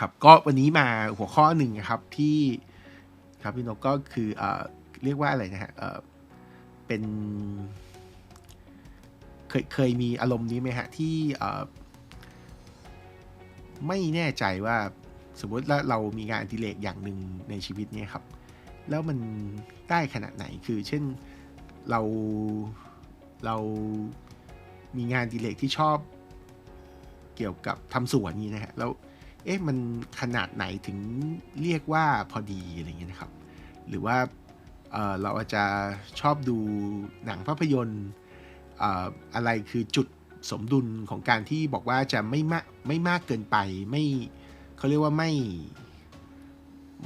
ครับก็วันนี้มาหัวข้อหนึ่งนะครับที่ครับพี่นกก็คือเออเรียกว่าอะไรนะฮะเออเป็นเคยเคยมีอารมณ์นี้ไหมฮะที่เออไม่แน่ใจว่าสมมติแล้วเรามีงานอดิเรกอย่างหนึ่งในชีวิตเนี่ยครับ แล้วมันได้ขนาดไหนคือ เช่นเราเรามีงานอดิเรกที่ชอบเกี่ยวกับทำสวนนี่นะฮะแล้ว เอ๊ะมันขนาดไหนถึงเรียกว่าพอดีอะไรเงี้ยนะครับ หรือว่าเเราอาจจะชอบดูหนังภาพยนตร์อะไรคือจุดสมดุลของการที่บอกว่าจะไม่มากไม่มากเกินไปไม่เขาเรียกว่าไม่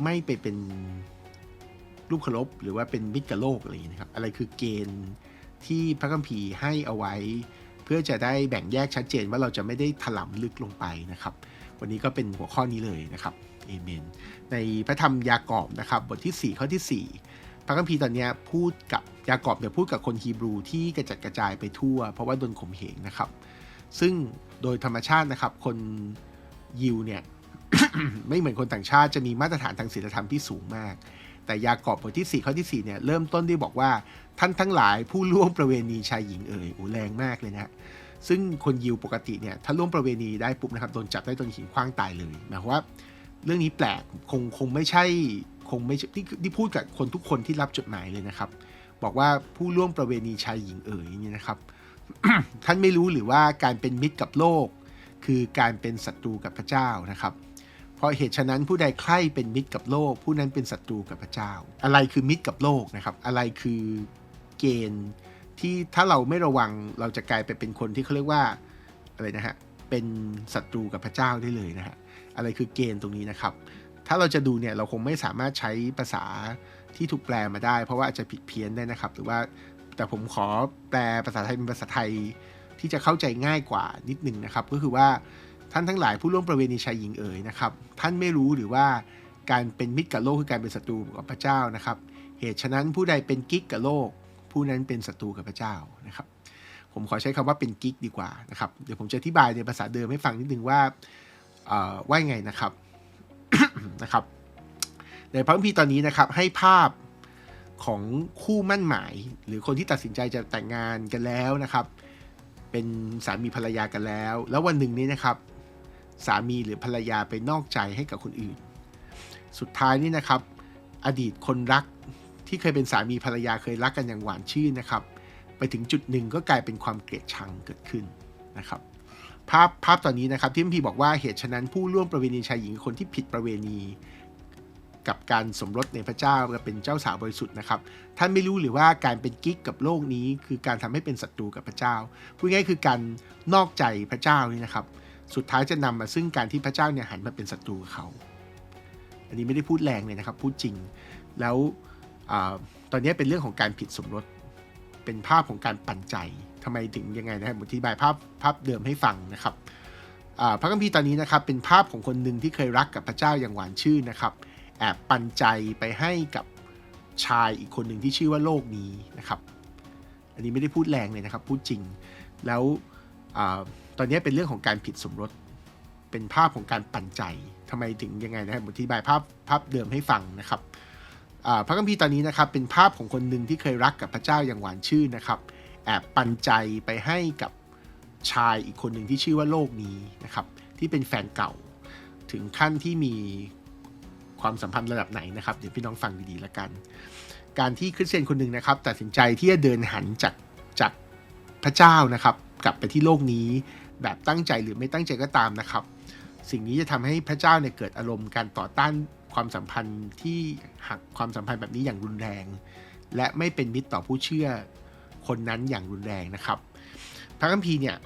ไม่ไปเป็นรูปเคารพหรือว่าเป็นมิตรกับโลกอะไรอย่างนี้ยนะครับ อะไรคือเกณฑ์ที่พระคัมภีร์ให้เอาไว้ เพื่อจะได้แบ่งแยกชัดเจนว่าเราจะไม่ได้ถลำลึกลงไปนะครับ วันนี้ก็เป็นหัวข้อนี้เลยนะครับเอเมนในพระธรรมยากอบนะครับบทที่ 4 ข้อที่ 4 พระคัมภีร์ตอนนี้พูดกับยากอบเนี่ยพูดกับคนฮีบรูที่กระจัดกระจายไปทั่ว เพราะว่าโดนข่มเหงนะครับ ซึ่งโดยธรรมชาตินะครับ คนยิวเนี่ยไม่เหมือนคนต่างชาติจะมีมาตรฐานทางศีลธรรมที่สูงมาก แต่ยากอบบทที่ 4 ข้อที่4เนี่ยเริ่มต้นด้วยบอกว่าท่านทั้งหลายผู้ล่วงประเวณีชายหญิงเอ่ยโอ้แรงมากเลยนะ ซึ่งคนยิวปกติเนี่ยถ้าล่วงประเวณีได้ปุ๊บนะครับโดนจับได้โดนหินคว้างตายเลยหมายความว่าเรื่องนี้แปลกคงคงไม่ใช่คงไม่ที่ที่พูดกับคนทุกคนที่รับจดหมายเลยนะครับ บอกว่าผู้ล่วงประเวณีชายหญิงเอ๋ยนี่นะครับ ท่านไม่รู้หรือว่าการเป็นมิตรกับโลก คือการเป็นศัตรูกับพระเจ้านะครับ เพราะเหตุฉะนั้นผู้ใดใคร่เป็นมิตรกับโลก ผู้นั้นเป็นศัตรูกับพระเจ้า อะไรคือมิตรกับโลกนะครับ อะไรคือเกณฑ์ ที่ถ้าเราไม่ระวังเราจะกลายไปเป็นคนที่เขาเรียกว่าอะไรนะฮะเป็นศัตรูกับพระเจ้าได้เลยนะฮะอะไรคือเกณฑ์ตรงนี้นะครับ ถ้าเราจะดูเนี่ยเราคงไม่สามารถใช้ภาษาที่ถูกแปลมาได้ เพราะว่าอาจจะผิดเพี้ยนได้นะครับ หรือว่าแต่ผมขอแปลภาษาไทยเป็นภาษาไทยที่จะเข้าใจง่ายกว่านิดนึงนะครับ ก็คือว่าท่านทั้งหลายผู้ร่วมประเวณีชายหญิงเอ๋ยนะครับ ท่านไม่รู้หรือว่าการเป็นมิตรกับโลกคือการเป็นศัตรูกับพระเจ้านะครับ เหตุฉะนั้นผู้ใดเป็นกิ๊กกับโลก ผู้นั้นเป็นศัตรูกับพระเจ้านะครับ ผมขอใช้คำว่าเป็นกิ๊กดีกว่านะครับ เดี๋ยวผมจะอธิบายในภาษาเดิมให้ฟังนิดนึงว่าว่าไงนะครับนะครับ ในพระคัมภีร์ตอนนี้นะครับให้ภาพของคู่มั่นหมาย หรือคนที่ตัดสินใจจะแต่งงานกันแล้วนะครับ เป็นสามีภรรยากันแล้ว แล้ววันหนึ่งนี้นะครับสามีหรือภรรยาไปนอกใจให้กับคนอื่น สุดท้ายนี่นะครับ อดีตคนรัก ที่เคยเป็นสามีภรรยาเคยรักกันอย่างหวานชื่นนะครับ ไปถึงจุดหนึ่งก็กลายเป็นความเกลียดชังเกิดขึ้นนะครับ ภาพภาพตอนนี้นะครับที่พี่บอกว่าเหตุฉะนั้นผู้ร่วมประเวณีชายหญิงคนที่ผิดประเวณีกับการสมรสในพระเจ้าจะเป็นเจ้าสาวบริสุทธิ์นะครับ ท่านไม่รู้หรือว่าการเป็นกิ๊กกับโลกนี้คือการทำให้เป็นศัตรูกับพระเจ้าพูดง่ายคือการนอกใจพระเจ้านี่นะครับ สุดท้ายจะนำมาซึ่งการที่พระเจ้าเนี่ยหันมาเป็นศัตรูกับเขา อันนี้ไม่ได้พูดแรงเลยนะครับ พูดจริง แล้ว ตอนนี้เป็นเรื่องของการผิดสมรส เป็นภาพของการปั่นใจทำไมถึงยังไงนะครับอธิบายภาพภาพเดิมให้ฟังนะครับพระคัมภีร์ตอนนี้นะครับเป็นภาพของคนหนึ่งที่เคยรักกับพระเจ้าอย่างหวานชื่นนะครับ แอบปันใจไปให้กับชายอีกคนหนึ่งที่ชื่อว่าโลกนี้นะครับ อันนี้ไม่ได้พูดแรงเลยนะครับ พูดจริง แล้วอตอนนี้เป็นเรื่องของการผิดสมรส เป็นภาพของการปันใจทำไมถึงยังไงนะครับอธิบายภาพภาพเดิมให้ฟังนะครับ พระคัมภีร์ตอนนี้นะครับเป็นภาพของคนหนึ่งที่เคยรักกับพระเจ้าอย่างหวานชื่นนะครับ แอบปันใจไปให้กับชายอีกคนหนึ่งที่ชื่อว่าโลกนี้นะครับที่เป็นแฟนเก่า ถึงขั้นที่มีความสัมพันธ์ระดับไหนนะครับเดี๋ยวพี่น้องฟังดีๆแล้วกัน การที่คริสเตียนคนหนึ่งนะครับ ตัดสินใจที่จะเดินหันจากจากพระเจ้านะครับ กลับไปที่โลกนี้ แบบตั้งใจหรือไม่ตั้งใจก็ตามนะครับ สิ่งนี้จะทำให้พระเจ้าเนี่ยเกิดอารมณ์การต่อต้าน ความสัมพันธ์ที่หักความสัมพันธ์แบบนี้อย่างรุนแรง และไม่เป็นมิตรต่อผู้เชื่อคนนั้นอย่างรุนแรงนะครับ พระคัมภีร์เนี่ย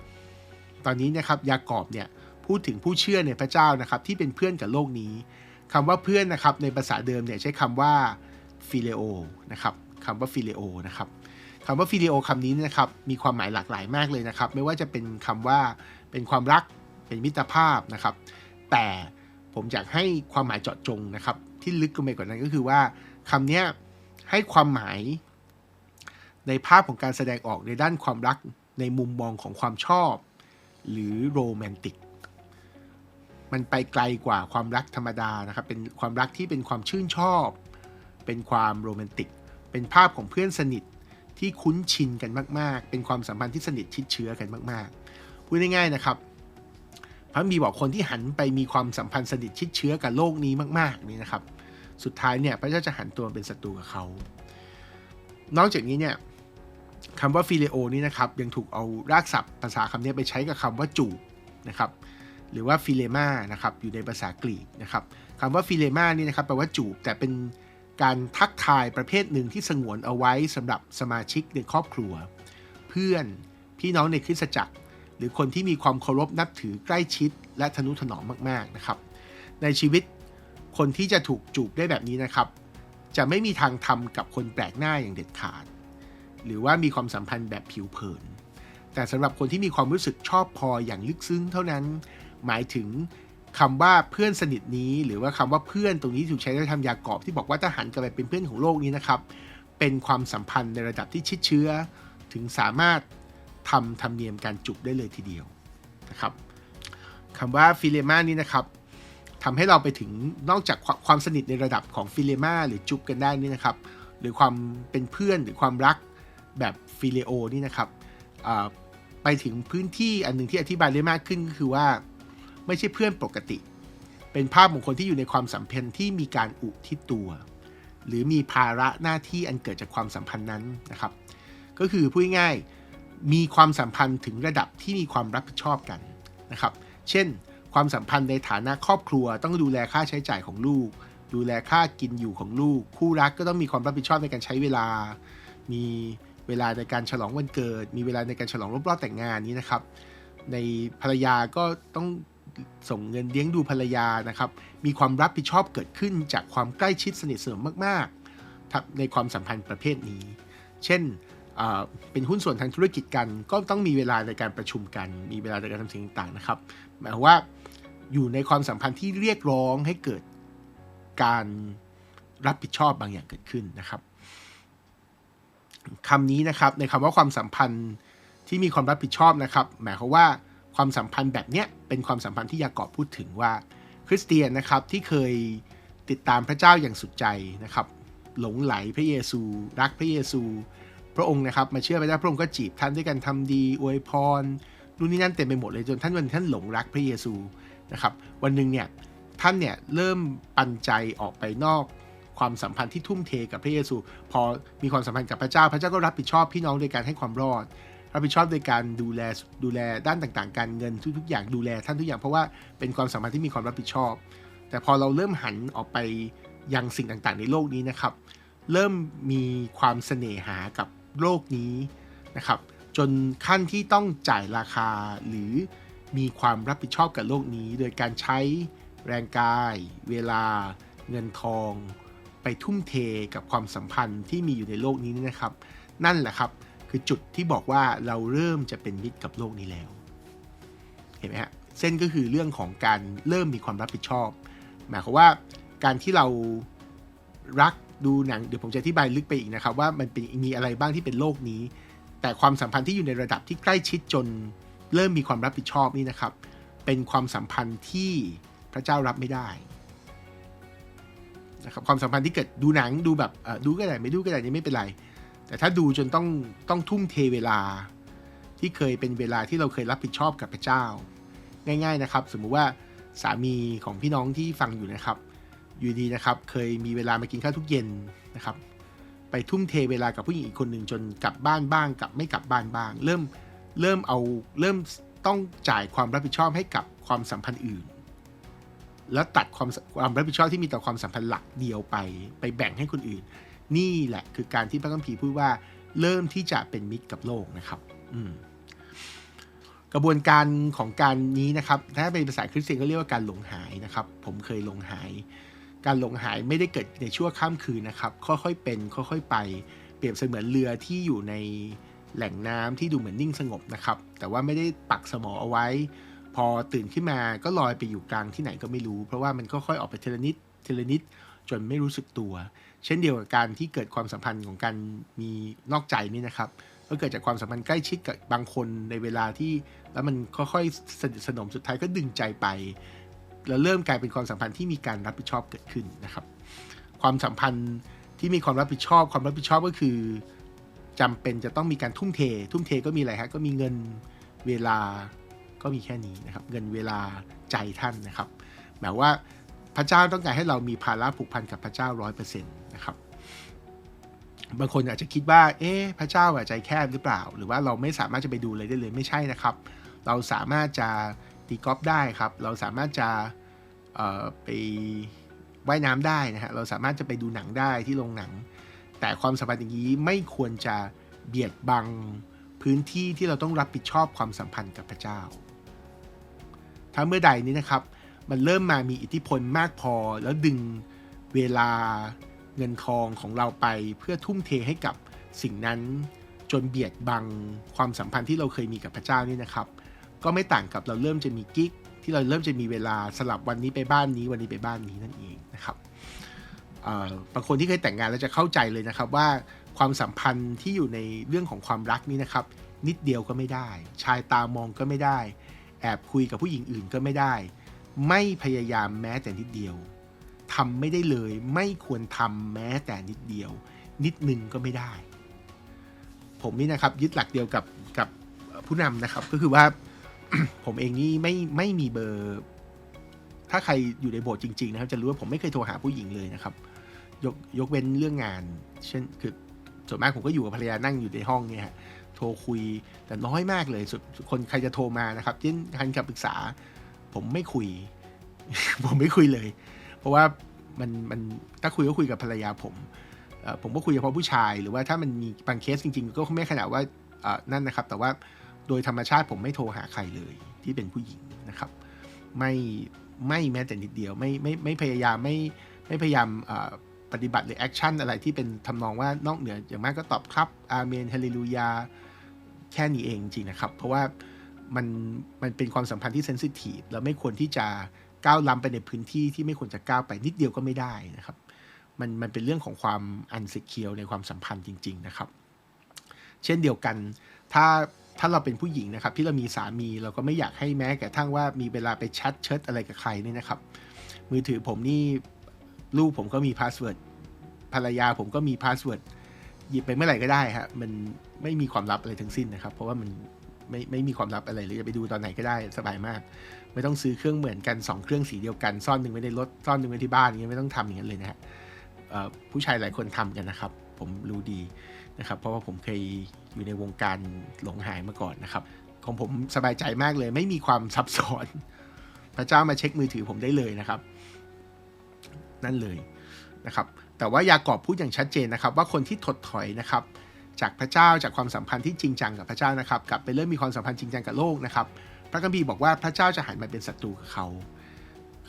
ตอนนี้นะครับยากอบเนี่ยพูดถึงผู้เชื่อในพระเจ้านะครับที่เป็นเพื่อนกับโลกนี้คำว่าเพื่อนนะครับในภาษาเดิมเนี่ยใช้คำว่าฟิเลโอนะครับคำว่าฟิเลโอนะครับคำว่าฟิเลโอคำนี้นะครับมีความหมายหลากหลายมากเลยนะครับ ไม่ว่าจะเป็นคำว่าเป็นความรักเป็นมิตรภาพนะครับ แต่ ผมอยากให้ความหมายเจาะจงนะครับ ที่ลึกลงไปกว่านั้นก็คือว่าคำนี้ให้ความหมายในภาพของการแสดงออกในด้านความรักในมุมมองของความชอบ หรือโรแมนติก มันไปไกลกว่าความรักธรรมดานะครับ เป็นความรักที่เป็นความชื่นชอบ เป็นความโรแมนติก เป็นภาพของเพื่อนสนิทที่คุ้นชินกันมาก ๆ เป็นความสัมพันธ์ที่สนิทชิดเชื้อกันมาก ๆ พูดง่ายๆนะครับ พระมีบอกคนที่หันไปมีความสัมพันธ์สนิทชิดเชื้อกับโลกนี้มากๆนี่นะครับ สุดท้ายเนี่ยพระเจ้าจะหันตัวเป็นศัตรูกับเขา นอกจากนี้เนี่ยคำว่าฟิเลโอนี่นะครับยังถูกเอารากศัพท์ภาษาคำนี้ไปใช้กับคำว่าจูบนะครับหรือว่าฟิเลมานะครับอยู่ในภาษากรีกนะครับคำว่าฟิเลมานี่นะครับแปลว่าจูบแต่เป็นการทักทายประเภทหนึ่งที่สงวนเอาไว้สำหรับสมาชิกในครอบครัว เพื่อนพี่น้องในคริสตจักร หรือคนที่มีความเคารพนับถือใกล้ชิด และทนุถนอมมากๆนะครับ ในชีวิตคนที่จะถูกจูบได้แบบนี้นะครับ จะไม่มีทางทำกับคนแปลกหน้าอย่างเด็ดขาด หรือว่ามีความสัมพันธ์แบบผิวเผิน แต่สำหรับคนที่มีความรู้สึกชอบพออย่างลึกซึ้งเท่านั้น หมายถึงคำว่าเพื่อนสนิทนี้ หรือว่าคำว่าเพื่อนตรงนี้ถูกใช้ในธรรมยากอบที่บอกว่าถ้าหันกลับไปเป็นเพื่อนของโลกนี้นะครับ เป็นความสัมพันธ์ในระดับที่ชิดเชื้อ ถึงสามารถ ทำธรรมเนียมการจุบได้เลยทีเดียวนะครับคำว่าฟิเลมานี้นะครับทำให้เราไปถึงนอกจากความสนิทในระดับของฟิเลมาหรือจุบกันได้นี่นะครับ หรือความเป็นเพื่อนหรือความรักแบบฟิเลโอนี่นะครับไปถึงพื้นที่อันหนึ่งที่อธิบายได้มากขึ้นก็คือว่าไม่ใช่เพื่อนปกติ เป็นภาพของคนที่อยู่ในความสัมพันธ์ที่มีการอุทิศตัว หรือมีภาระหน้าที่อันเกิดจากความสัมพันธ์นั้นนะครับ ก็คือพูดง่ายๆ มีความสัมพันธ์ถึงระดับที่มีความรับผิดชอบกันนะครับ เช่น ความสัมพันธ์ในฐานะครอบครัว ต้องดูแลค่าใช้จ่ายของลูก ดูแลค่ากินอยู่ของลูก คู่รักก็ต้องมีความรับผิดชอบในการใช้เวลา มีเวลาในการฉลองวันเกิด มีเวลาในการฉลองรอบรอบแต่งงานนี้นะครับ ในภรรยาก็ต้องส่งเงินเลี้ยงดูภรรยานะครับ มีความรับผิดชอบเกิดขึ้นจากความใกล้ชิดสนิทสนมมาก ๆ ในความสัมพันธ์ประเภทนี้ เช่น เป็นหุ้นส่วนทางธุรกิจกัน ก็ต้องมีเวลาในการประชุมกัน มีเวลาในการทำสิ่งต่างๆนะครับ หมายว่าอยู่ในความสัมพันธ์ที่เรียกร้องให้เกิดการรับผิดชอบบางอย่างเกิดขึ้นนะครับคำนี้นะครับในคำว่าความสัมพันธ์ที่มีความรับผิดชอบนะครับ หมายความว่าความสัมพันธ์แบบเนี้ยเป็นความสัมพันธ์ที่ยากอบพูดถึงว่าคริสเตียนนะครับที่เคยติดตามพระเจ้าอย่างสุดใจนะครับ หลงไหลพระเยซู รักพระเยซู พระองค์นะครับมาเชื่อพระเจ้าพระองค์ก็จีบท่านด้วยกันทำดีอวยพรนู่นนี่นั่นเต็มไปหมดเลยจนท่านวันท่านหลงรักพระเยซูนะครับ วันหนึ่งเนี่ยท่านเนี่ยเริ่มปันใจออกไปนอกความสัมพันธ์ที่ทุ่มเทกับพระเยซู พอมีความสัมพันธ์กับพระเจ้า พระเจ้าก็รับผิดชอบพี่น้องโดยการให้ความรอด รับผิดชอบโดยการดูแลดูแลด้านต่างๆ การเงินทุกๆอย่างดูแลท่านทุกอย่างเพราะว่าเป็นความสัมพันธ์ที่มีความรับผิดชอบ แต่พอเราเริ่มหันออกไปยังสิ่งต่างๆ ในโลกนี้นะครับ เริ่มมีความเสน่หากับ โลกนี้นะครับ จนขั้นที่ต้องจ่ายราคาหรือมีความรับผิดชอบกับโลกนี้ โดยการใช้แรงกาย เวลา เงินทอง ไปทุ่มเทกับความสัมพันธ์ที่มีอยู่ในโลกนี้นะครับ นั่นแหละครับคือจุดที่บอกว่าเราเริ่มจะเป็นมิตรกับโลกนี้แล้ว เห็นไหมฮะเส้นก็คือเรื่องของการเริ่มมีความรับผิดชอบ หมายความว่าการที่เรารัก ดูหนังเดี๋ยวผมจะอธิบายลึกไปอีกนะครับ ว่ามันเป็นมีอะไรบ้างที่เป็นโลกนี้ แต่ความสัมพันธ์ที่อยู่ในระดับที่ใกล้ชิดจนเริ่มมีความรับผิดชอบนี่นะครับ เป็นความสัมพันธ์ที่พระเจ้ารับไม่ได้นะครับความสัมพันธ์ที่เกิดดูหนังดูแบบดูก็ได้ไม่ดูก็ได้นี่ไม่เป็นไร แต่ถ้าดูจนต้องต้องทุ่มเทเวลา ที่เคยเป็นเวลาที่เราเคยรับผิดชอบกับพระเจ้า ง่าย ๆนะครับ สมมุติว่าสามีของพี่น้องที่ฟังอยู่นะครับ อยู่ดีนะครับ เคยมีเวลามากินข้าวทุกเย็นนะครับ ไปทุ่มเทเวลากับผู้หญิงอีกคนหนึ่งจนกลับบ้านบ้างกลับไม่กลับบ้านบ้าง เริ่มเริ่มเอาเริ่มต้องจ่ายความรับผิดชอบให้กับความสัมพันธ์อื่น แล้วตัดความความรับผิดชอบที่มีต่อความสัมพันธ์หลักเดียวไป ไปแบ่งให้คนอื่น นี่แหละคือการที่พระคัมภีร์พูดว่าเริ่มที่จะเป็นมิตรกับโลกนะครับกระบวนการของการนี้นะครับ ถ้าเป็นภาษาคริสเตียนก็เรียกว่าการหลงหายนะครับ ผมเคยหลงหาย การหลงหายไม่ได้เกิดในชั่วข้ามคืนนะครับ ค่อยๆ เป็น ค่อยๆ ไป เปรียบเสมือนเรือที่อยู่ในแหล่งน้ำที่ดูเหมือนนิ่งสงบนะครับ แต่ว่าไม่ได้ปักสมอเอาไว้ พอตื่นขึ้นมาก็ลอยไปอยู่กลางที่ไหนก็ไม่รู้ เพราะว่ามันก็ค่อยออกไปเทเลนิดเทเลนิดจนไม่รู้สึกตัว เช่นเดียวกับการที่เกิดความสัมพันธ์ของการมีนอกใจนี่นะครับก็เกิดจากความสัมพันธ์ใกล้ชิดกับบางคนในเวลาที่ แล้วมันค่อยๆสนิทสนมสุดท้ายก็ดึงใจไป แล้วเริ่มกลายเป็นความสัมพันธ์ที่มีการรับผิดชอบเกิดขึ้นนะครับ ความสัมพันธ์ที่มีความรับผิดชอบ ความรับผิดชอบก็คือจำเป็นจะต้องมีการทุ่มเท ทุ่มเทก็มีอะไรฮะก็มีเงินเวลาก็มีแค่นี้นะครับ เงินเวลาใจท่านนะครับหมายว่าพระเจ้าต้องการให้เรามีภาระผูกพันกับพระเจ้าร้อยเปอร์เซ็นต์นะครับบางคนอาจจะคิดว่า เอ๊ะพระเจ้าใจแคบหรือเปล่า หรือว่าเราไม่สามารถจะไปดูเลยได้เลยไม่ใช่นะครับ เราสามารถจะตีกอล์ฟได้ครับ เราสามารถจะ ไปว่ายน้ำได้นะฮะเราสามารถจะไปดูหนังได้ที่โรงหนัง แต่ความสัมพันธ์อย่างนี้ไม่ควรจะเบียดบังพื้นที่ที่เราต้องรับผิดชอบความสัมพันธ์กับพระเจ้า ถ้าเมื่อใดนี้นะครับ มันเริ่มมามีอิทธิพลมากพอแล้วดึงเวลาเงินทองของเราไปเพื่อทุ่มเทให้กับสิ่งนั้นจนเบียดบังความสัมพันธ์ที่เราเคยมีกับพระเจ้านี่นะครับ ก็ไม่ต่างกับเราเริ่มจะมีกิ๊ก ที่เราเริ่มจะมีเวลาสลับวันนี้ไปบ้านนี้วันนี้ไปบ้านนี้นั่นเองนะครับบางคนที่เคยแต่งงานแล้วจะเข้าใจเลยนะครับว่าความสัมพันธ์ที่อยู่ในเรื่องของความรักนี่นะครับ นิดเดียวก็ไม่ได้ ชายตามองก็ไม่ได้ แอบคุยกับผู้หญิงอื่นก็ไม่ได้ ไม่พยายามแม้แต่นิดเดียวทำไม่ได้เลยไม่ควรทำแม้แต่นิดเดียว นิดหนึ่งก็ไม่ได้ ผมนี่นะครับยึดหลักเดียวกับกับผู้นำนะครับ ก็คือว่า ผมเองนี่ไม่ไม่มีเบอร์ ถ้าใครอยู่ในโบสถ์จริง ๆ นะครับ จะรู้ว่าผมไม่เคยโทรหาผู้หญิงเลยนะครับ ยกยกเว้นเรื่องงาน เช่นคือส่วนมากผมก็อยู่กับภรรยานั่งอยู่ในห้องเนี่ยฮะโทรคุยแต่น้อยมากเลยคนใครจะโทรมานะครับเช่นคันคำปรึกษา ผมไม่คุย ผมไม่คุยเลย เพราะว่ามันมันถ้าคุยก็คุยกับภรรยาผมผมก็คุยเฉพาะผู้ชาย หรือว่าถ้ามันมีบางเคสจริง ๆ ก็ไม่ขนาดว่านั่นนะครับ แต่ว่า โดยธรรมชาติผมไม่โทรหาใครเลยที่เป็นผู้หญิงนะครับ ไม่ไม่แม้แต่นิดเดียวไม่ไม่ไม่พยายามไม่ไม่พยายามปฏิบัติหรือแอคชั่นอะไรที่เป็นทำนองว่านอกเหนืออย่างมากก็ตอบครับอาเมนฮาเลลูยาแค่นี้เองจริงนะครับ เพราะว่ามันมันเป็นความสัมพันธ์ที่เซนซิทีฟแล้วไม่ควรที่จะก้าวล้ำไปในพื้นที่ที่ไม่ควรจะก้าวไปนิดเดียวก็ไม่ได้นะครับ มันมันเป็นเรื่องของความอันสิเคียวในความสัมพันธ์จริง ๆ นะครับ เช่นเดียวกัน ถ้า ถ้าเราเป็นผู้หญิงนะครับที่เรามีสามีเราก็ไม่อยากให้แม้กระทั่งว่ามีเวลาไปแชทเชิดอะไรกับใครนี่นะครับ มือถือผมนี่ลูกผมก็มีพาสเวิร์ดภรรยาผมก็มีพาสเวิร์ดหยิบไปเมื่อไหร่ก็ได้ฮะมันไม่มีความลับอะไรทั้งสิ้นนะครับ เพราะว่ามันไม่ไม่มีความลับอะไรเลยจะไปดูตอนไหนก็ได้สบายมาก ไม่ต้องซื้อเครื่องเหมือนกัน 2 เครื่องสีเดียวกัน ซ่อนหนึ่งไว้ในรถซ่อนหนึ่งไว้ที่บ้านอย่างเงี้ยไม่ต้องทำอย่างนั้นเลยนะฮะผู้ชายหลายคนทำกันนะครับ ผมรู้ดี นะครับ เพราะว่าผมเคยอยู่ในวงการหลงหายมาก่อนนะครับ ของผมสบายใจมากเลย ไม่มีความซับซ้อน พระเจ้ามาเช็คมือถือผมได้เลยนะครับ นั่นเลยนะครับ แต่ว่ายากอบพูดอย่างชัดเจนนะครับ ว่าคนที่ถดถอยนะครับ จากพระเจ้าจากความสัมพันธ์ที่จริงจังกับพระเจ้านะครับกลับไปเริ่มมีความสัมพันธ์จริงจังกับโลกนะครับ พระคัมภีร์บอกว่าพระเจ้าจะหันมาเป็นศัตรูกับเขา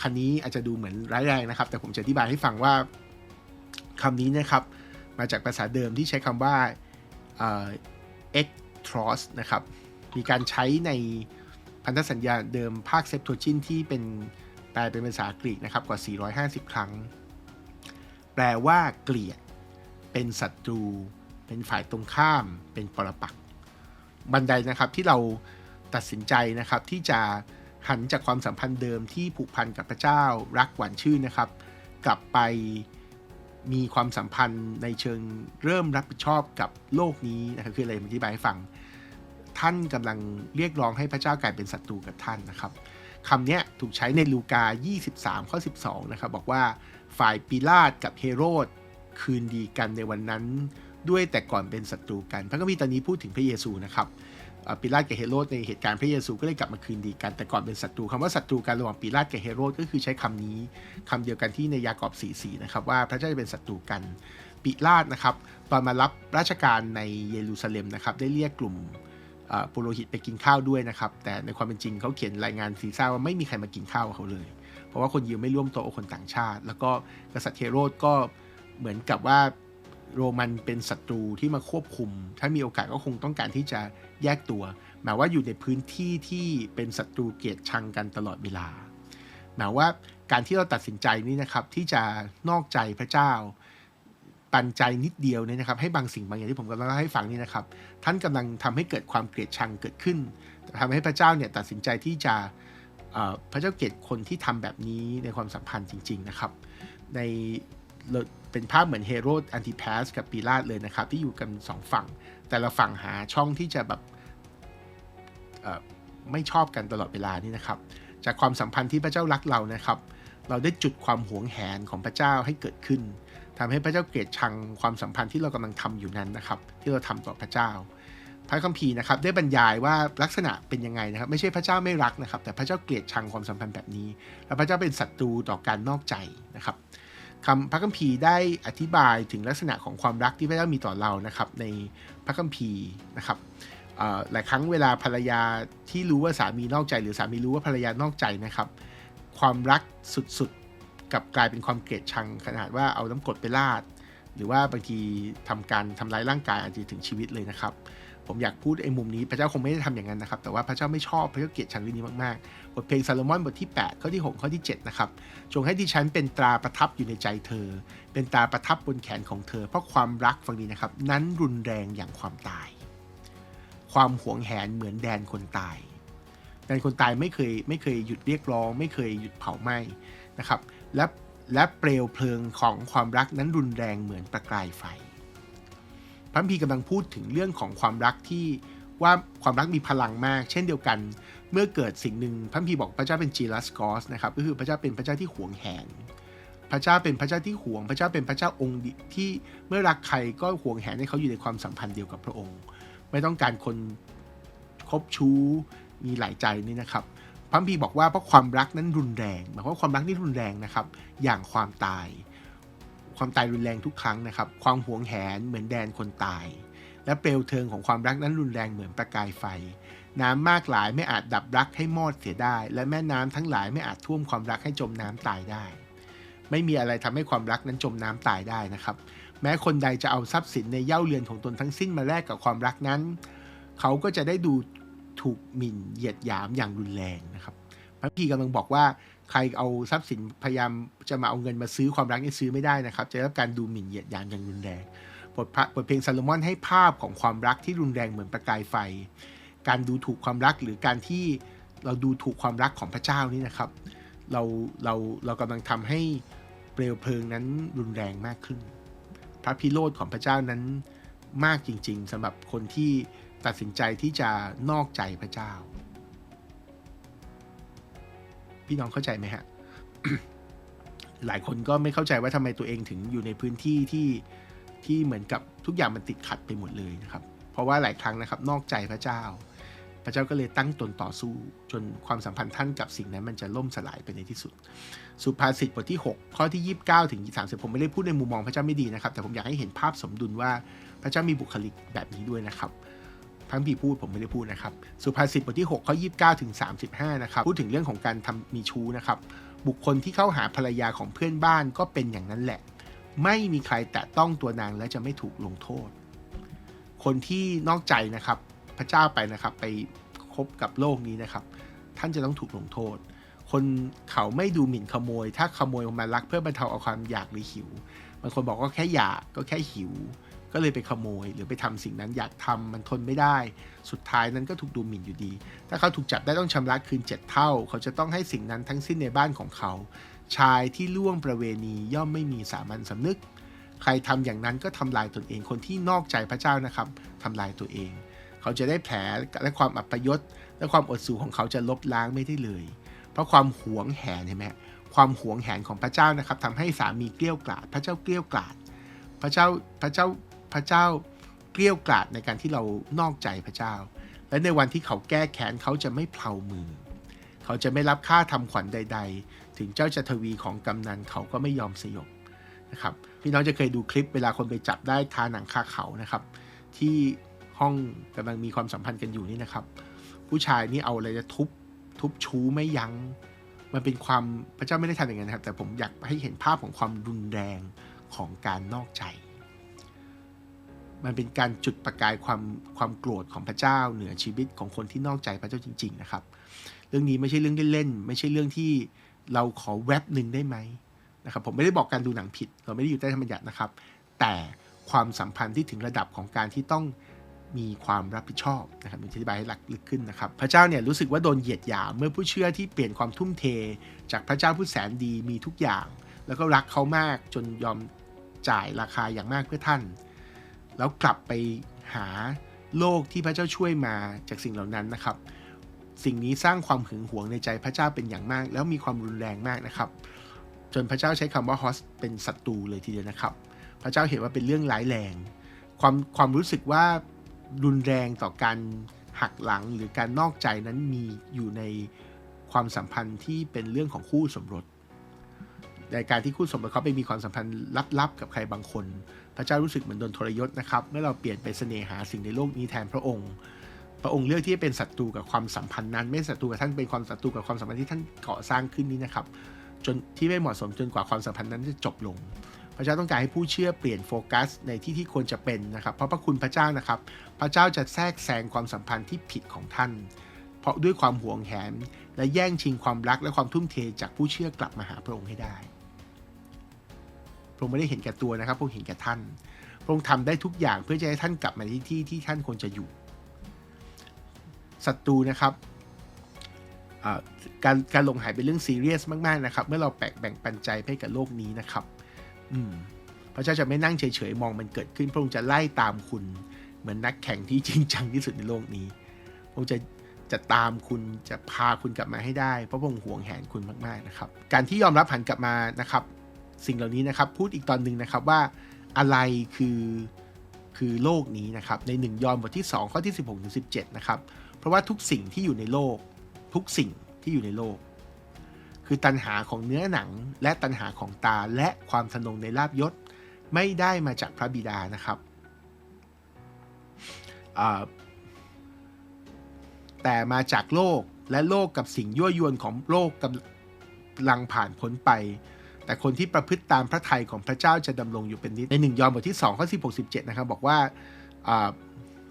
คันนี้อาจจะดูเหมือนร้ายแรงนะครับ แต่ผมจะอธิบายให้ฟังว่าคำนี้นะครับ มาจากภาษาเดิมที่ใช้คำว่า ectros นะครับ มีการใช้ในพันธสัญญาเดิมภาคเซปโทชินที่เป็นแปลเป็นภาษากรีกนะครับกว่า 450 ครั้ง แปลว่าเกลียด เป็นศัตรู เป็นฝ่ายตรงข้าม เป็นปรปักษ์บันไดนะครับที่เราตัดสินใจนะครับที่จะหันจากความสัมพันธ์เดิมที่ผูกพันกับพระเจ้ารักหวานชื่นนะครับ กลับไป มีความสัมพันธ์ในเชิงเริ่มรับผิดชอบกับโลกนี้นะครับคืออะไรผมอธิบายให้ฟัง ท่านกำลังเรียกร้องให้พระเจ้ากลายเป็นศัตรูกับท่านนะครับคำนี้ถูกใช้ในลูกา 23 ข้อ 12 นะครับ บอกว่าฝ่ายปิลาตกับเฮโรดคืนดีกันในวันนั้น ด้วยแต่ก่อนเป็นศัตรูกัน พระคัมภีร์ตอนนี้พูดถึงพระเยซูนะครับ ปิลาตกับเฮโรดในเหตุการณ์พระเยซูก็เลยกลับมาคืนดีกันแต่ก่อนเป็นศัตรูคำว่าศัตรูกันระหว่างปิลาตกับเฮโรดก็คือใช้คำนี้คำเดียวกันที่ในยากอบ4.4นะครับว่าพระเจ้าจะเป็นศัตรูกันปิลาตนะครับตอนมารับราชการในเยรูซาเล็มนะครับได้เรียกกลุ่มปุโรหิตไปกินข้าวด้วยนะครับ แต่ในความเป็นจริงเขาเขียนรายงานซีซ่าว่าไม่มีใครมากินข้าวเขาเลย เพราะว่าคนยิวไม่ร่วมโต๊ะคนต่างชาติ แล้วก็กษัตริย์เฮโรดก็เหมือนกับว่าโรมันเป็นศัตรูที่มาควบคุม ถ้ามีโอกาสก็คงต้องการที่จะ แยกตัว หมายว่าอยู่ในพื้นที่ที่เป็นศัตรูเกลียดชังกันตลอดเวลา หมายว่าการที่เราตัดสินใจนี่นะครับที่จะนอกใจพระเจ้า ปันใจนิดเดียวเนี่ยนะครับ ให้บางสิ่งบางอย่างที่ผมกำลังเล่าให้ฟังนี่นะครับ ท่านกำลังทำให้เกิดความเกลียดชังเกิดขึ้นทำให้พระเจ้าเนี่ยตัดสินใจที่จะพระเจ้าเกลียดคนที่ทำแบบนี้ในความสัมพันธ์จริง ๆนะครับ ในเป็นภาพเหมือนเฮโรดอันติพาสกับปีลาตเลยนะครับ ที่อยู่กันสองฝั่ง แต่ละฝั่งหาช่องที่จะแบบ ไม่ชอบกันตลอดเวลานี่นะครับ จากความสัมพันธ์ที่พระเจ้ารักเรานะครับ เราได้จุดความหวงแหนของพระเจ้าให้เกิดขึ้นทำให้พระเจ้าเกลียดชังความสัมพันธ์ที่เรากำลังทำอยู่นั้นนะครับ ที่เราทำต่อพระเจ้า พระคัมภีร์นะครับ ได้บรรยายว่าลักษณะเป็นยังไงนะครับ ไม่ใช่พระเจ้าไม่รักนะครับ แต่พระเจ้าเกลียดชังความสัมพันธ์แบบนี้ และพระเจ้าเป็นศัตรูต่อการนอกใจนะครับคำพระคัมภีร์ได้อธิบายถึงลักษณะของความรักที่พระเจ้ามีต่อเรานะครับ ในพระคัมภีร์นะครับ หลายครั้งเวลาภรรยาที่รู้ว่าสามีนอกใจ หรือสามีรู้ว่าภรรยานอกใจนะครับ ความรักสุดๆกับกลายเป็นความเกลียดชังขนาดว่าเอาน้ำกรดไปราด หรือว่าบางทีทำการทำร้ายร่างกายอาจจะถึงชีวิตเลยนะครับ ผมอยากพูดไอ้มุมนี้พระเจ้าคงไม่ได้ทำอย่างนั้นนะครับ แต่ว่าพระเจ้าไม่ชอบพระเจ้าเกลียดชังเรื่องนี้มากๆบทเพลงซาโลมอนบทที่ 8 ข้อที่ 6 ข้อที่ 7 นะครับจงให้ดิฉันเป็นตราประทับอยู่ในใจเธอ เป็นตราประทับบนแขนของเธอ เพราะความรักฟังดีนะครับ นั้นรุนแรงอย่างความตาย ความหวงแหนเหมือนแดนคนตาย แดนคนตายไม่เคยไม่เคยหยุดเรียกร้อง ไม่เคยหยุดเผาไหม้นะครับ และและเปลวเพลิงของความรักนั้นรุนแรงเหมือนประกายไฟ พระพีกำลังพูดถึงเรื่องของความรักที่ว่าความรักมีพลังมาก เช่นเดียวกัน เมื่อเกิดสิ่งหนึ่งพระพีบอกพระเจ้าเป็นจีลัสกอสนะครับก็คือพระเจ้าเป็นพระเจ้าที่หวงแหนพระเจ้าเป็นพระเจ้าที่หวง พระเจ้าเป็นพระเจ้าองค์ที่เมื่อรักใครก็หวงแหนให้เขาอยู่ในความสัมพันธ์เดียวกับพระองค์ ไม่ต้องการคนคบชู้มีหลายใจนี่นะครับพระพีบอกว่าเพราะความรักนั้นรุนแรงหมายความว่าความรักนี่รุนแรงนะครับ อย่างความตาย ความตายรุนแรงทุกครั้งนะครับ ความหวงแหนเหมือนแดนคนตาย และเปลวเทิงของความรักนั้นรุนแรงเหมือนประกายไฟ น้ำมากหลายไม่อาจดับรักให้มอดเสียได้ และแม่น้ำทั้งหลายไม่อาจท่วมความรักให้จมน้ำตายได้ ไม่มีอะไรทำให้ความรักนั้นจมน้ำตายได้นะครับ แม้คนใดจะเอาทรัพย์สินในเย่าเรือนของตนทั้งสิ้นมาแลกกับความรักนั้น เขาก็จะได้ดูถูกหมิ่นเหยียดหยามอย่างรุนแรงนะครับพระพีกำลังบอกว่าใครเอาทรัพย์สินพยายามจะมาเอาเงินมาซื้อความรักนี่ซื้อไม่ได้นะครับ จะได้รับการดูหมิ่นเหยียดหยามอย่างรุนแรงบทบทเพลงซาโลมอนให้ภาพของความรักที่รุนแรงเหมือนประกายไฟ การดูถูกความรักหรือการที่เราดูถูกความรักของพระเจ้านี่นะครับ เราเราเรากำลังทำให้ ปลวเพลิงนั้นรุนแรงมากขึ้น พระพิโรธของพระเจ้านั้นมากจริง ๆสำหรับคนที่ตัดสินใจที่จะนอกใจพระเจ้า พี่น้องเข้าใจไหมฮะ หลายคนก็ไม่เข้าใจว่าทำไมตัวเองถึงอยู่ในพื้นที่ที่ที่เหมือนกับทุกอย่างมันติดขัดไปหมดเลยนะครับ เพราะว่าหลายครั้งนะครับ นอกใจพระเจ้า ระเจ้าก็เลยตั้งตนต่อสู้ จนความสัมพันธ์ท่านกับสิ่งนั้นมันจะล่มสลายไปในที่สุด สุภาษิตบทที่ 6 ข้อที่ 29 ถึง 30 ผมไม่ได้พูดในมุมมองพระเจ้าไม่ดีนะครับ แต่ผมอยากให้เห็นภาพสมดุลว่าพระเจ้ามีบุคลิกแบบนี้ด้วยนะครับพังพี่พูดผมไม่ได้พูดนะครับ สุภาษิตบทที่6ข้อ29 ถึง 35 นะครับ พูดถึงเรื่องของการทำมีชู้นะครับ บุคคลที่เข้าหาภรรยาของเพื่อนบ้านก็เป็นอย่างนั้นแหละ ไม่มีใครแตะต้องตัวนางและจะไม่ถูกลงโทษ คนที่นอกใจนะครับ พระเจ้าไปนะครับ ไปคบกับโลกนี้นะครับ ท่านจะต้องถูกลงโทษ คนเขาไม่ดูหมิ่นขโมย ถ้าขโมยมาลักเพื่อบรรเทาเอาความอยากหรือหิวบางคนบอกว่าแค่อยากก็แค่หิว ก็เลยไปขโมย หรือไปทำสิ่งนั้นอยากทำมันทนไม่ได้ สุดท้ายนั้นก็ถูกดูหมิ่นอยู่ดี ถ้าเขาถูกจับได้ต้องชำระคืนเจ็ดเท่า เขาจะต้องให้สิ่งนั้นทั้งสิ้นในบ้านของเขา ชายที่ล่วงประเวณีย่อมไม่มีสามัญสำนึก ใครทำอย่างนั้นก็ทำลายตนเองคนที่นอกใจพระเจ้านะครับทำลายตัวเอง เขาจะได้แผลและความอัปยศ และความอดสูของเขาจะลบล้างไม่ได้เลย เพราะความหวงแหนใช่ไหมความหวงแหนของพระเจ้านะครับทำให้สามีเกลี้ยกล่อมพระเจ้าเกลี้ยกล่อมพระเจ้าพระเจ้าพระเจ้าเกลี้ยกล่อมในการที่เรานอกใจพระเจ้า และในวันที่เขาแก้แค้นเขาจะไม่เพลามือ เขาจะไม่รับค่าทำขวัญใด ๆ ถึงเจ้าจะทวีของกำนันเขาก็ไม่ยอมสยบนะครับพี่น้องจะเคยดูคลิปเวลาคนไปจับได้คาหนังคาเขานะครับ ที่ ห้องกำลังมีความสัมพันธ์กันอยู่นี่นะครับ ผู้ชายนี่เอาอะไรจะทุบทุบชูไม่ยัง้งมันเป็นความพระเจ้าไม่ได้ทำอย่างนั้นครับ แต่ผมอยากให้เห็นภาพของความรุนแรงของการนอกใจ มันเป็นการจุดประกายความความโกรธของพระเจ้าเหนือชีวิตของคนที่นอกใจพระเจ้าจริง ๆ นะครับ เรื่องนี้ไม่ใช่เรื่องเล่นๆไม่ใช่เรื่องที่เราขอแวบหนึ่งได้ไหมนะครับ ผมไม่ได้บอกการดูหนังผิด เราไม่ได้อยู่ใต้ธรรมบัญญัตินะครับ แต่ความสัมพันธ์ที่ถึงระดับของการที่ต้อง มีความรับผิดชอบนะครับอธิบายให้หลักลึกขึ้นนะครับ พระเจ้าเนี่ยรู้สึกว่าโดนเหยียดหยามเมื่อผู้เชื่อที่เปลี่ยนความทุ่มเท จากพระเจ้าผู้แสนดีมีทุกอย่าง แล้วก็รักเขามากจนยอมจ่ายราคาอย่างมากเพื่อท่าน แล้วกลับไปหาโลกที่พระเจ้าช่วยมาจากสิ่งเหล่านั้นนะครับ สิ่งนี้สร้างความหึงหวงในใจพระเจ้าเป็นอย่างมาก แล้วมีความรุนแรงมากนะครับ จนพระเจ้าใช้คำว่าฮอสเป็นศัตรูเลยทีเดียวนะครับ พระเจ้าเห็นว่าเป็นเรื่องร้ายแรง ความความรู้สึกว่า รุนแรงต่อการหักหลังหรือการนอกใจนั้นมีอยู่ในความสัมพันธ์ที่เป็นเรื่องของคู่สมรส ในการที่คู่สมรสเขาไปมีความสัมพันธ์ลับๆ กับใครบางคน พระเจ้ารู้สึกเหมือนโดนทรยศนะครับ เมื่อเราเปลี่ยนไปเสน่หาสิ่งในโลกนี้แทนพระองค์ พระองค์เลือกที่จะเป็นศัตรูกับความสัมพันธ์นั้น ไม่ศัตรูกับท่านเป็นความศัตรูกับความสัมพันธ์ที่ท่านก่อสร้างขึ้นนี้นะครับ จนที่ไม่เหมาะสมจนกว่าความสัมพันธ์นั้นจะจบลง พระเจ้าต้องการให้ผู้เชื่อเปลี่ยนโฟกัสในที่ที่ควรจะเป็นนะครับ เพราะพระคุณพระเจ้านะครับ พระเจ้าจะแทรกแซงความสัมพันธ์ที่ผิดของท่าน เพราะด้วยความห่วงแหน และแย่งชิงความรักและความทุ่มเทจากผู้เชื่อกลับมาหาพระองค์ให้ได้ พระองค์ไม่ได้เห็นแก่ตัวนะครับ พระองค์เห็นแก่ท่าน พระองค์ทำได้ทุกอย่างเพื่อจะให้ท่านกลับมาที่ที่ที่ท่านควรจะอยู่ ศัตรูนะครับการการลงหายเป็นเรื่องซีเรียสมาก ๆ นะครับ เมื่อเราแบ่งแบ่งปันใจให้กับโลกนี้นะครับ อืมพระเจ้าจะไม่นั่งเฉยๆมองมันเกิดขึ้น พระองค์จะไล่ตามคุณ เหมือนนักแข่งที่จริงจังที่สุดในโลกนี้ พระองค์จะจะตามคุณจะพาคุณกลับมาให้ได้เพราะพระองค์ห่วงแหนคุณมากๆนะครับ การที่ยอมรับหันกลับมานะครับ สิ่งเหล่านี้นะครับ พูดอีกตอนหนึ่งนะครับว่าอะไรคือคือโลกนี้นะครับ ในหนึ่งยอห์นบทที่ 2 ข้อที่ 16ถึง17 นะครับ เพราะว่าทุกสิ่งที่อยู่ในโลก ทุกสิ่งที่อยู่ในโลก คือตัณหาของเนื้อหนัง และตัณหาของตาและความทนงในลาบยศไม่ได้มาจากพระบิดานะครับ แต่มาจากโลกและโลกกับสิ่งยั่วยวนของโลกกำลังผ่านพ้นไป แต่คนที่ประพฤติตามพระทัยของพระเจ้าจะดำรงอยู่เป็นนิจในหนึ่งยอห์นบทที่2ข้อ16 17นะครับ บอกว่า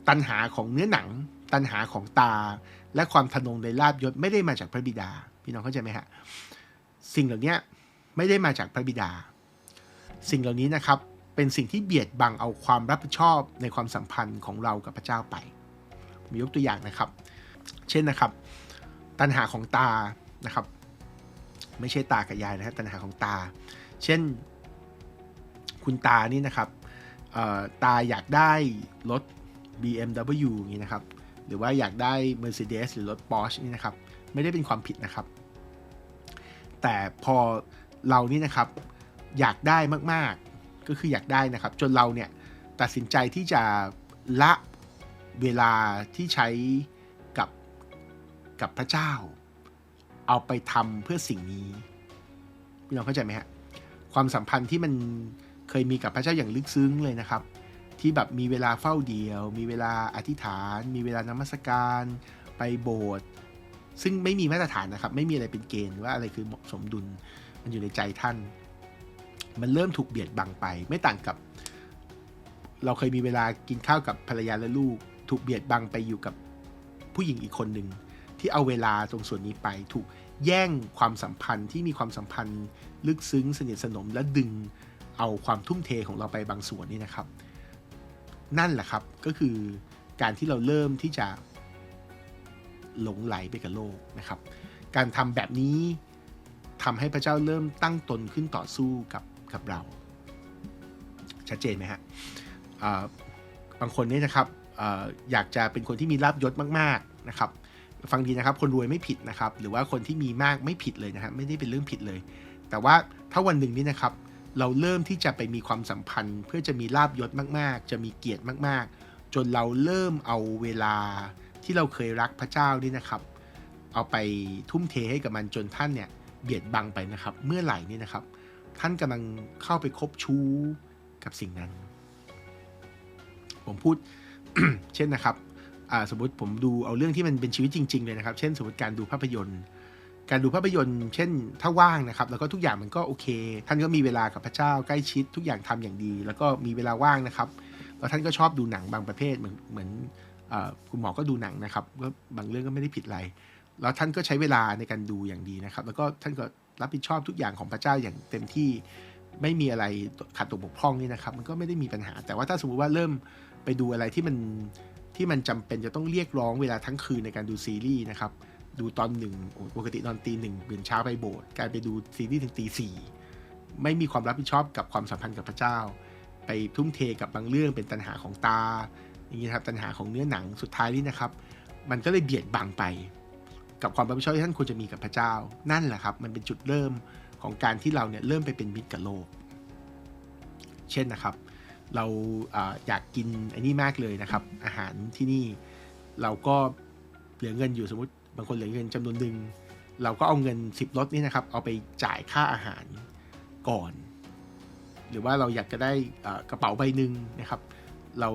ตัณหาของเนื้อหนัง ตัณหาของตา และความทนงในลาบยศไม่ได้มาจากพระบิดา พี่น้องเข้าใจไหมฮะ สิ่งเหล่านี้ไม่ได้มาจากพระบิดา สิ่งเหล่านี้นะครับเป็นสิ่งที่เบียดบังเอาความรับผิดชอบในความสัมพันธ์ของเรากับพระเจ้าไปมียกตัวอย่างนะครับ เช่นนะครับ ตัณหาของตานะครับ ไม่ใช่ตากับยายนะฮะตัณหาของตา เช่นคุณตานี่นะครับตาอยากได้รถ BMW อย่างนี้นะครับ หรือว่าอยากได้ Mercedes หรือรถ Porsche นี่นะครับ ไม่ได้เป็นความผิดนะครับ แต่พอเรานี่นะครับอยากได้มากๆ ก็คืออยากได้นะครับ จนเราเนี่ยตัดสินใจที่จะละเวลาที่ใช้กับกับพระเจ้า เอาไปทำเพื่อสิ่งนี้พี่น้องเข้าใจไหมฮะความสัมพันธ์ที่มันเคยมีกับพระเจ้าอย่างลึกซึ้งเลยนะครับ ที่แบบมีเวลาเฝ้าเดียว มีเวลาอธิษฐาน มีเวลานมัสการ ไปโบสถ์ ซึ่งไม่มีมาตรฐานนะครับ ไม่มีอะไรเป็นเกณฑ์ว่าอะไรคือเหมาะสมดุล มันอยู่ในใจท่าน มันเริ่มถูกเบียดบังไป ไม่ต่างกับ เราเคยมีเวลากินข้าวกับภรรยาและลูก ถูกเบียดบังไปอยู่กับผู้หญิงอีกคนหนึ่งที่เอาเวลาตรงส่วนนี้ไป ถูกแย่งความสัมพันธ์ที่มีความสัมพันธ์ ลึกซึ้งสนิทสนมและดึงเอาความทุ่มเทของเราไปบางส่วนนี่นะครับ นั่นแหละครับก็คือการที่เราเริ่มที่จะ หลงไหลไปกับโลกนะครับ การทำแบบนี้ทำให้พระเจ้าเริ่มตั้งตนขึ้นต่อสู้กับกับเรา ชัดเจนไหมฮะบางคนนี่นะครับออยากจะเป็นคนที่มีลาบยศมากๆนะครับ ฟังดีนะครับ คนรวยไม่ผิดนะครับ หรือว่าคนที่มีมากไม่ผิดเลยนะครับไม่ได้เป็นเรื่องผิดเลย แต่ว่าถ้าวันหนึ่งนี่นะครับ เราเริ่มที่จะไปมีความสัมพันธ์ เพื่อจะมีลาบยศมาก ๆ จะมีเกียรติมาก ๆ จนเราเริ่มเอาเวลา ที่เราเคยรักพระเจ้านี่นะครับ เอาไปทุ่มเทให้กับมันจนท่านเนี่ยเบียดบังไปนะครับ เมื่อไหร่นี่นะครับ ท่านกำลังเข้าไปคบชู้กับสิ่งนั้น ผมพูดเช่นนะครับสมมติผมดูเอาเรื่องที่มันเป็นชีวิตจริง ๆ เลยนะครับ เช่น สมมติการดูภาพยนตร์ การดูภาพยนตร์ เช่น ถ้าว่างนะครับ แล้วก็ทุกอย่างมันก็โอเค ท่านก็มีเวลากับพระเจ้าใกล้ชิดทุกอย่างทำอย่างดี แล้วก็มีเวลาว่างนะครับ แล้วท่านก็ชอบดูหนังบางประเภทเหมือนเหมือน คุณหมอก็ดูหนังนะครับก็บางเรื่องก็ไม่ได้ผิดอะไร แล้วท่านก็ใช้เวลาในการดูอย่างดีนะครับ แล้วก็ท่านก็รับผิดชอบทุกอย่างของพระเจ้าอย่างเต็มที่ไม่มีอะไรขาดตกบกพร่องนี่นะครับ มันก็ไม่ได้มีปัญหา แต่ว่าถ้าสมมติว่าเริ่มไปดูอะไรที่มันที่มันจำเป็นจะต้องเรียกร้องเวลาทั้งคืนในการดูซีรีส์นะครับ ดูตอนหนึ่งปกตินอนตีหนึ่งตื่นเช้าไปโบสถ์กลายไปดูซีรีส์ถึงตีสี่ไม่มีความรับผิดชอบกับความสัมพันธ์กับพระเจ้า ไปทุ่มเทกับบางเรื่องเป็นตัณหาของตา อย่างนี้ครับตัณหาของเนื้อหนังสุดท้ายนี่นะครับ มันก็เลยเบียดบังไป กับความรับผิดชอบที่ท่านควรจะมีกับพระเจ้า นั่นแหละครับ มันเป็นจุดเริ่มของการที่เราเนี่ยเริ่มไปเป็นมิตรกับโลก เช่นนะครับ เราอยากกินอันนี้มากเลยนะครับ อาหารที่นี่เราก็เหลือเงินอยู่สมมติบางคนเหลือเงินจำนวนหนึ่งเราก็เอาเงิน10ลดนี่นะครับ เอาไปจ่ายค่าอาหารก่อน หรือว่าเราอยากจะได้กระเป๋าใบหนึ่งนะครับ เรา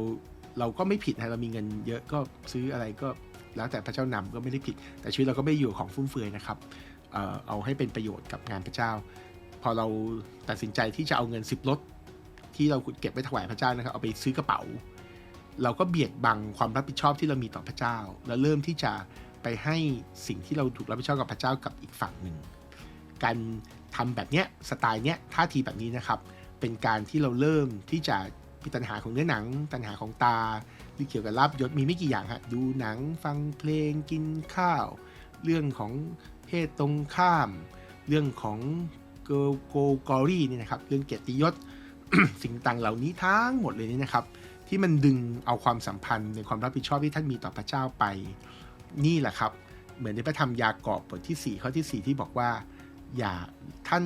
เราก็ไม่ผิดนะเรามีเงินเยอะก็ซื้ออะไรก็แล้วแต่พระเจ้านำก็ไม่ได้ผิด แต่ชีวิตเราก็ไม่อยู่ของฟุ่มเฟือยนะครับเอ่อเอาให้เป็นประโยชน์กับงานพระเจ้า พอเราตัดสินใจที่จะเอาเงิน10ลดที่เราเก็บไว้ถวายพระเจ้านะครับ เอาไปซื้อกระเป๋า เราก็เบียดบังความรับผิดชอบที่เรามีต่อพระเจ้า แล้วเริ่มที่จะไปให้สิ่งที่เราถูกรับผิดชอบกับพระเจ้ากับอีกฝั่งหนึ่งการทำแบบเนี้ยสไตล์เนี้ยท่าทีแบบนี้นะครับ เป็นการที่เราเริ่มที่จะ มีตัญหาของเนื้อหนัง ตัญหาของตาที่เกี่ยวกับลาบยศมีไม่กี่อย่างฮะดูหนังฟังเพลงกินข้าว เรื่องของเพศตรงข้าม เรื่องของโกโกกอรี่นี่นะครับ เรื่องเกียรติยศสิ่งต่างเหล่านี้ทั้งหมดเลยนี่นะครับ ที่มันดึงเอาความสัมพันธ์ในความรับผิดชอบที่ท่านมีต่อพระเจ้าไป นี่แหละครับ เหมือนในพระธรรมยากอบบทที่ 4 ข้อที่ 4 ที่บอกว่า อย่าท่าน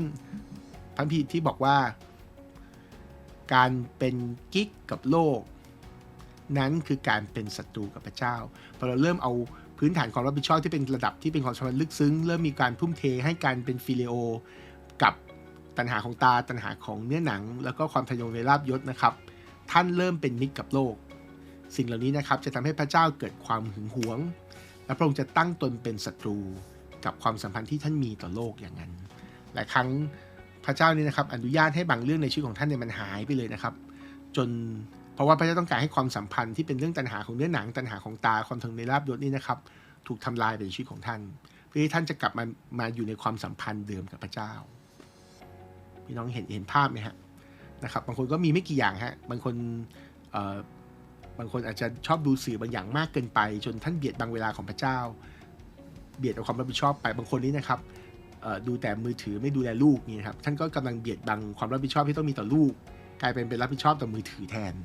พระพีที่บอกว่า การเป็นกิ๊กกับโลก นั้นคือการเป็นศัตรูกับพระเจ้าพอเราเริ่มเอาพื้นฐานความรับผิดชอบที่เป็นระดับที่เป็นความสัมพันธ์ลึกซึ้ง เริ่มมีการทุ่มเทให้การเป็นฟิเลโอ กับตัณหาของตาตัณหาของเนื้อหนัง แล้วก็ความทะยงในลาบยศนะครับ ท่านเริ่มเป็นมิตรกับโลก สิ่งเหล่านี้นะครับจะทำให้พระเจ้าเกิดความหึงหวง และพระองค์จะตั้งตนเป็นศัตรูกับความสัมพันธ์ที่ท่านมีต่อโลกอย่างนั้นหลายครั้ง พระเจ้านี่นะครับอนุญาตให้บางเรื่องในชีวิตของท่านเนี่ยมันหายไปเลยนะครับ จนเพราะว่าพระเจ้าต้องการให้ความสัมพันธ์ที่เป็นเรื่องตัณหาของเนื้อหนังตัณหาของตาความทางในลาบยศนี่นะครับ ถูกทำลายไปในชีวิตของท่าน เพื่อให้ท่านจะกลับมามาอยู่ในความสัมพันธ์เดิมกับพระเจ้าพี่น้องเห็นเห็นภาพไหมฮะนะครับ บางคนก็มีไม่กี่อย่างฮะบางคนบางคนอาจจะชอบดูสื่อบางอย่างมากเกินไป จนท่านเบียดบังเวลาของพระเจ้า เบียดเอาความรับผิดชอบไปบางคนนี้นะครับ ดูแต่มือถือไม่ดูแลลูกนี่ครับท่านก็กำลังเบียดบังความรับผิดชอบที่ต้องมีต่อลูก กลายเป็นเป็นรับผิดชอบต่อมือถือแทน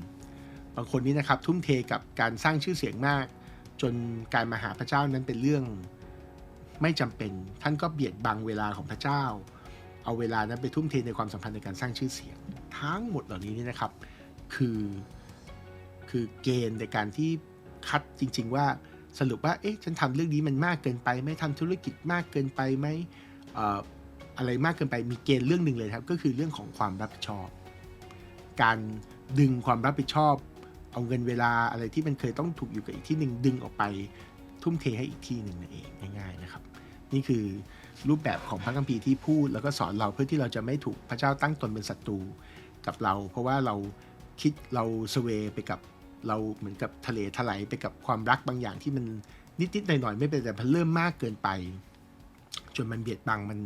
บางคนนี้นะครับทุ่มเทกับการสร้างชื่อเสียงมาก จนการมาหาพระเจ้านั้นเป็นเรื่องไม่จำเป็นท่านก็เบียดบังเวลาของพระเจ้า เอาเวลานั้นไปทุ่มเทในความสัมพันธ์ในการสร้างชื่อเสียง ทั้งหมดเหล่านี้นี่นะครับ คือคือเกณฑ์ในการที่คัดจริง ๆ ว่าสรุปว่าเอ๊ะฉันทำเรื่องนี้มันมากเกินไปไหม่ทำธุรกิจมากเกินไปไหม อะไรมากเกินไปมีเกณฑ์เรื่องหนึ่งเลยครับ ก็คือเรื่องของความรับผิดชอบ การดึงความรับผิดชอบ เอาเงินเวลาอะไรที่มันเคยต้องถูกอยู่กับอีกที่หนึ่งดึงออกไปทุ่มเทให้อีกที่หนึ่งนั่นเองง่ายๆนะครับ นี่คือรูปแบบของพระคัมภีร์ที่พูดแล้วก็สอนเราเพื่อที่เราจะไม่ถูกพระเจ้าตั้งตนเป็นศัตรูกับเรา เพราะว่าเราคิดเราสเวไปกับเราเหมือนกับทะเลถลายไปกับความรักบางอย่างที่มันนิดๆหน่อยๆไม่เป็นแต่มันเริ่มมากเกินไป จนมันเบียดบังมัน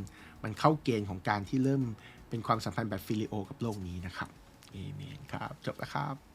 มันเข้าเกณฑ์ของการที่เริ่มเป็นความสัมพันธ์แบบฟิลิโอ กับโลกนี้นะครับเอเมนครับ จบแล้วครับ